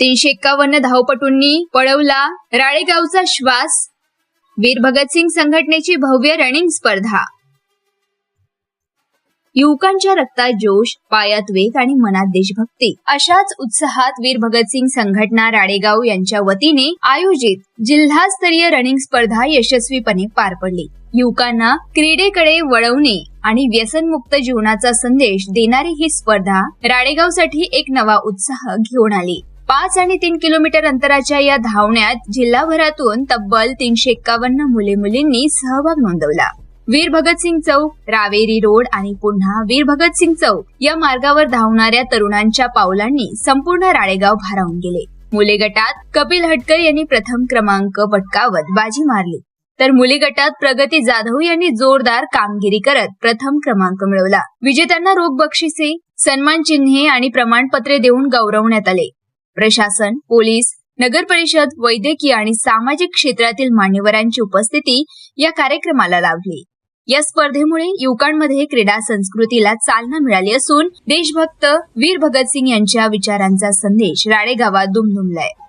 तीनशे एक्कावन्न धावपटूंनी पळवला राळेगावचा श्वास. वीर भगतसिंग संघटनेची भव्य रनिंग स्पर्धा. युवकांच्या रक्तात जोश पायात वेग आणि मनात देशभक्ती. अशाच उत्साहात वीर भगतसिंग संघटना राळेगाव यांच्या वतीने आयोजित जिल्हास्तरीय रनिंग स्पर्धा यशस्वीपणे पार पडली. युवकांना क्रीडेकडे वळवणे आणि व्यसनमुक्त जीवनाचा संदेश देणारी ही स्पर्धा राळेगावसाठी एक नवा उत्साह घेऊन आली. पाच आणि तीन किलोमीटर अंतराच्या या धावण्यात जिल्हाभरातून तब्बल तीनशे एक्कावन्न मुले मुलींनी सहभाग नोंदवला. वीर भगतसिंग चौक रावेरी रोड आणि पुन्हा वीर भगतसिंग चौक या मार्गावर धावणाऱ्या तरुणांच्या पावलांनी संपूर्ण राळेगाव भारावून गेले. मुले गटात कपिल हटकर यांनी प्रथम क्रमांक पटकावत बाजी मारली. तर मुली गटात प्रगती जाधव यांनी जोरदार कामगिरी करत प्रथम क्रमांक मिळवला. विजेत्यांना रोख बक्षिसे सन्मान चिन्हे आणि प्रमाणपत्रे देऊन गौरवण्यात आले. प्रशासन पोलीस नगर परिषद वैद्यकीय आणि सामाजिक क्षेत्रातील मान्यवरांची उपस्थिती या कार्यक्रमाला लाभली. या स्पर्धेमुळे युवकांमध्ये क्रीडा संस्कृतीला चालना मिळाली असून देशभक्त वीर भगतसिंग यांच्या विचारांचा संदेश राळेगावात दुमदुमलाय.